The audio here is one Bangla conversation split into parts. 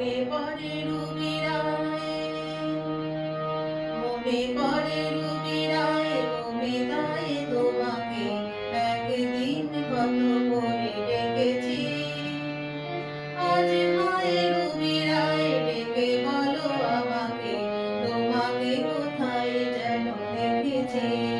মনে পড়ে রুবিরায়, মনে পড়ে রুবিরায় কবিতায় তোমাকে একদিন কত করে ডেকেছি। আজ হায় রুবিরায় ডেকে বলো আমাকে, তোমাকে কোথায় যেন দেখেছি।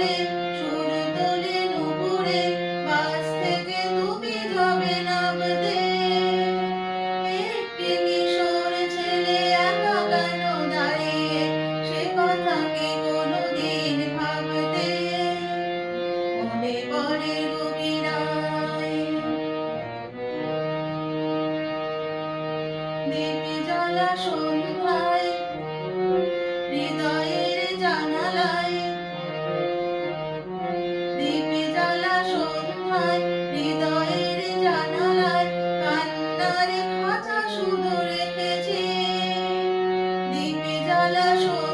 দুপুরে সুর তোলে নুপুরে বাস থেকে তুমি যাবে নামতে। একটি কিশোর ছেলে একা কেন দাঁড়িয়ে, সে কথা কি কোনোদিন ভাবতে? মনে পড়ে রুবিরায়। দীপ জ্বালা সন্ধ্যায় দীপ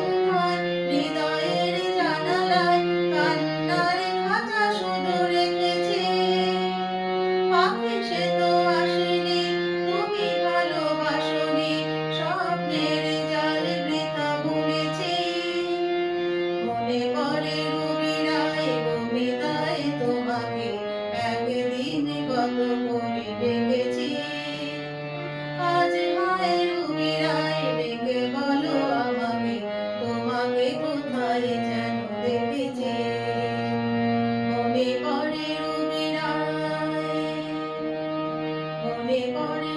ভাঙে কোথায় যেন দেখেছি। মনে পড়ে রুবিরায় মনে পড়ে